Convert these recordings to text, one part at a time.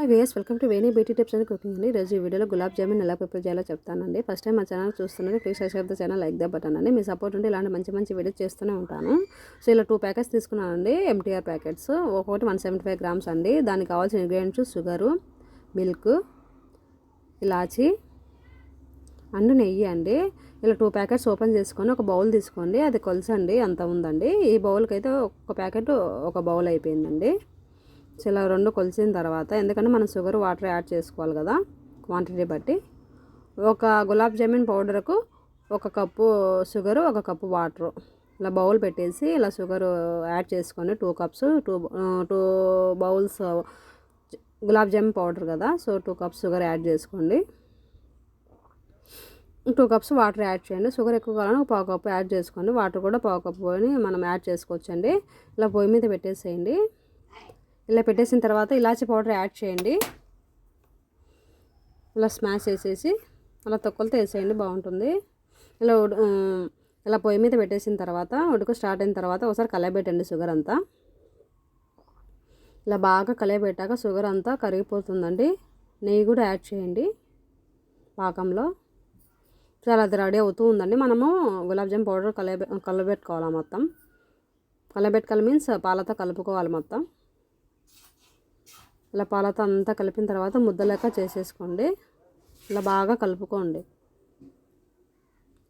Hi ways welcome to Veni beauty tips and cooking అండి. రోజు ఈ వీడియోలో గులాబ్ జామున్ ఎలా ప్రిపేర్ చేయాలో చెప్తానండి. ఫస్ట్ టైం మా ఛానల్ చూస్తున్నది please subscribe the channel like the button అండి. మీ సపోర్ట్ ఉంటే ఇలాంటి మంచి మంచి వీడియోస్ చేస్తూనే ఉంటాను. సో ఇలా టూ ప్యాకెట్స్ తీసుకున్నానండి ఎంటీఆర్ ప్యాకెట్స్ ఒక్కొక్కటి వన్ సెవెంటీ ఫైవ్ గ్రామ్స్ అండి. దానికి కావాల్సిన ఇంగ్రీడియంట్స్ షుగరు మిల్క్ ఇలాచి అండ్ నెయ్యి అండి. ఇలా టూ ప్యాకెట్స్ ఓపెన్ చేసుకొని ఒక బౌల్ తీసుకోండి. అది కొలసండి అంత ఉందండి. ఈ బౌల్కి అయితే ఒక ప్యాకెట్ ఒక బౌల్ అయిపోయిందండి. సో ఇలా రెండు కొలిసిన తర్వాత ఎందుకంటే మనం షుగర్ వాటర్ యాడ్ చేసుకోవాలి కదా క్వాంటిటీ బట్టి. ఒక గులాబ్ జామున్ పౌడర్కు ఒక కప్పు షుగరు ఒక కప్పు వాటరు. ఇలా బౌల్ పెట్టేసి ఇలా షుగర్ యాడ్ చేసుకొని two cups two two bowls gulab jamun powder కదా so two cups sugar add చేసుకోండి. టూ కప్స్ వాటర్ యాడ్ చేయండి. షుగర్ ఎక్కువ కావాలని పావు కప్పు యాడ్ చేసుకోండి. వాటర్ కూడా పావు కప్పు మనం యాడ్ చేసుకోవచ్చండి. ఇలా పొయ్యి మీద పెట్టేసేయండి. ఇలా పెట్టేసిన తర్వాత ఇలాచి పౌడర్ యాడ్ చేయండి. ఇలా స్మాష్ చేసేసి అలా తొక్కలతో వేసేయండి బాగుంటుంది. ఇలా ఇలా పొయ్యి మీద పెట్టేసిన తర్వాత ఉడుకు స్టార్ట్ అయిన తర్వాత ఒకసారి కలయబెట్టండి షుగర్ అంతా. ఇలా బాగా కలయబెట్టాక షుగర్ అంతా కరిగిపోతుందండి. నెయ్యి కూడా యాడ్ చేయండి పాకంలో. చాలా అది రెడీ అవుతూ ఉందండి. మనము గులాబ్జామ్ పౌడర్ కలబె కలబెట్టుకోవాలి మొత్తం. కలబెట్టుకోవాలి మీన్స్ పాలతో కలుపుకోవాలి మొత్తం. ఇలా పాలతో అంతా కలిపిన తర్వాత ముద్దలేక చేసేసుకోండి. ఇలా బాగా కలుపుకోండి.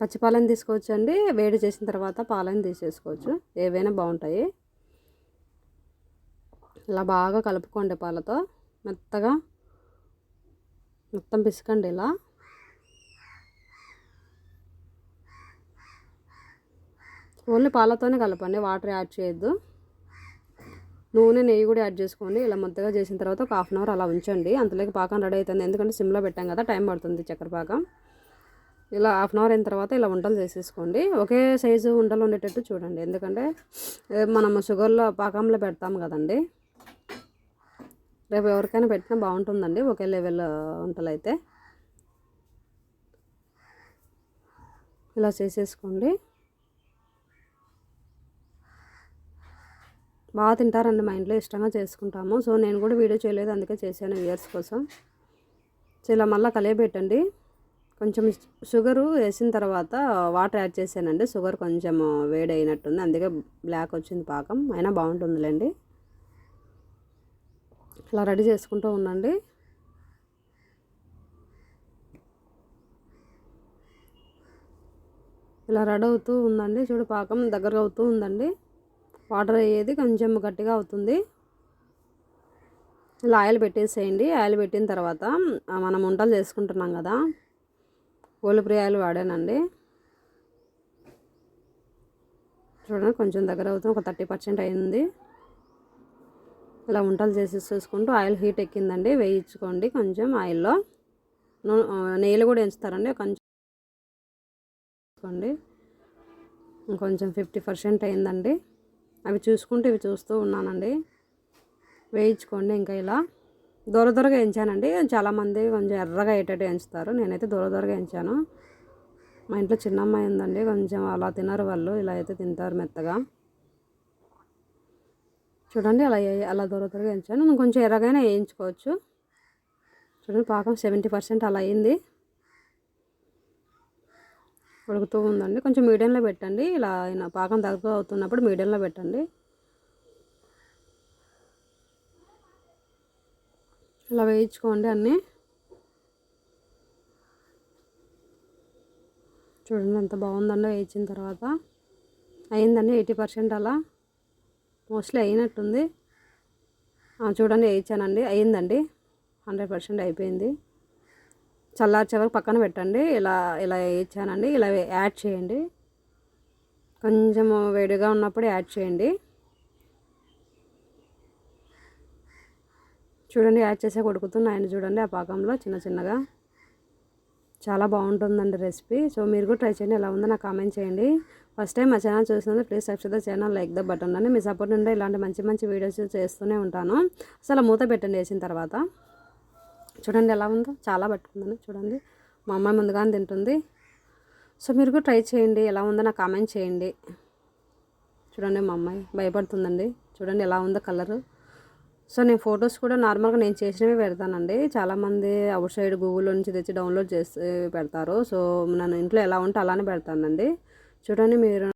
పచ్చిపాలను తీసుకోవచ్చండి. వేడి చేసిన తర్వాత పాలను తీసేసుకోవచ్చు. ఏవైనా బాగుంటాయి. ఇలా బాగా కలుపుకోండి పాలతో. మెత్తగా మొత్తం పిసకండి ఇలా. ఓన్లీ పాలతోనే కలపండి. వాటర్ యాడ్ చేయొద్దు. నూనె నెయ్యి కూడా యాడ్ చేసుకోండి. ఇలా ముద్దగా చేసిన తర్వాత ఒక హాఫ్ అన్ అవర్ అలా ఉంచండి. అంతలోకి పాకం రెడీ అవుతుంది. ఎందుకంటే సిమ్లో పెట్టాం కదా టైం పడుతుంది చక్కెర పాకం. ఇలా హాఫ్ అన్ అవర్ అయిన తర్వాత ఇలా వంటలు చేసేసుకోండి. ఒకే సైజు వంటలు ఉండేటట్టు చూడండి. ఎందుకంటే మనం షుగర్లో పాకంలో పెడతాం కదండి. రేపు ఎవరికైనా పెట్టినా బాగుంటుందండి. ఒకే లెవెల్ వంటలు అయితే. ఇలా చేసేసుకోండి. బాగా తింటారండి మా ఇంట్లో ఇష్టంగా చేసుకుంటాము. సో నేను కూడా వీడియో చేయలేదు అందుకే చేశాను ఇయర్స్ కోసం. సో ఇలా మళ్ళీ కలియబెట్టండి. కొంచెం షుగరు వేసిన తర్వాత వాటర్ యాడ్ చేశానండి. షుగర్ కొంచెం వేడి అయినట్టుంది. అందుకే బ్లాక్ వచ్చింది పాకం. అయినా బాగుంటుందిలేండి. ఇలా రెడీ చేసుకుంటూ ఉండండి. ఇలా రెడీ అవుతూ ఉందండి. చూడు పాకం దగ్గరగా అవుతూ ఉందండి. వాటర్ అయ్యేది కొంచెం గట్టిగా అవుతుంది. ఇలా ఆయిల్ పెట్టేసేయండి. ఆయిల్ పెట్టిన తర్వాత మనం వంటలు చేసుకుంటున్నాం కదా గోలుప్రి ఆయిల్ వాడానండి. చూడండి కొంచెం దగ్గర అవుతుంది ఒక థర్టీ పర్సెంట్ అయింది. ఇలా వంటలు చేసి చూసుకుంటూ ఆయిల్ హీట్ ఎక్కిందండి. వేయించుకోండి కొంచెం ఆయిల్లో. నెయ్యిలు కూడా ఎంచుతారండి కొంచెం కొంచెం ఫిఫ్టీ పర్సెంట్ అయిందండి. అవి చూసుకుంటూ ఇవి చూస్తూ ఉన్నానండి. వేయించుకోండి ఇంకా ఇలా. దూర దూరగా ఎంచానండి చాలామంది కొంచెం ఎర్రగా అయ్యేటట్టు ఎంచుతారు నేనైతే దూర దూరగా ఎంచాను మా ఇంట్లో చిన్న అమ్మాయి ఉందండి. కొంచెం అలా తినరు వాళ్ళు. ఇలా అయితే తింటారు మెత్తగా. చూడండి అలా అలా దూర దూరగా ఎంచాను కొంచెం ఎర్రగానే వేయించుకోవచ్చు. చూడండి పాకం సెవెంటీ పర్సెంట్ అలా అయింది. ఉడుకుతూ ఉందండి. కొంచెం మీడియంలో పెట్టండి. ఇలా పాకం దగ్గర అవుతున్నప్పుడు మీడియంలో పెట్టండి. ఇలా వేయించుకోండి అన్నీ. చూడండి ఎంత బాగుందండో వేయించిన తర్వాత. అయిందండి ఎయిటీ పర్సెంట్ అలా. మోస్ట్లీ అయినట్టుంది. చూడండి వేయించానండి. అయిందండి. హండ్రెడ్ పర్సెంట్ అయిపోయింది. చల్లార్చే వరకు పక్కన పెట్టండి. ఇలా ఇలా వేయించానండి. ఇలా యాడ్ చేయండి. కొంచెం వేడిగా ఉన్నప్పుడు యాడ్ చేయండి. చూడండి యాడ్ చేసే కొడుకుతున్నాయని చూడండి ఆ పాకంలో చిన్న చిన్నగా. చాలా బాగుంటుందండి రెసిపీ. సో మీరు కూడా ట్రై చేయండి. ఎలా ఉందో నాకు కామెంట్ చేయండి. ఫస్ట్ టైం మా ఛానల్ చూసినందుకు please subscribe the channel like the button అని. మీ సపోర్ట్ నుండి ఇలాంటి మంచి మంచి వీడియోస్ చేస్తూనే ఉంటాను. అసలు మూత పెట్టండి వేసిన తర్వాత. చూడండి ఎలా ఉందో. చాలా పట్టుకుందని. చూడండి. మా అమ్మాయి ముందుగానే తింటుంది. సో మీరు కూడా ట్రై చేయండి. ఎలా ఉందో నాకు కామెంట్ చేయండి. చూడండి మా అమ్మాయి భయపడుతుందండి. చూడండి ఎలా ఉందో కలరు. సో నేను ఫొటోస్ కూడా నార్మల్గా నేను చేసినవి పెడతానండి. చాలామంది అవుట్ సైడ్ గూగుల్ నుంచి తెచ్చి డౌన్లోడ్ చేసి పెడతారు. సో నన్ను ఇంట్లో ఎలా ఉంటే అలానే పెడతానండి. చూడండి మీరు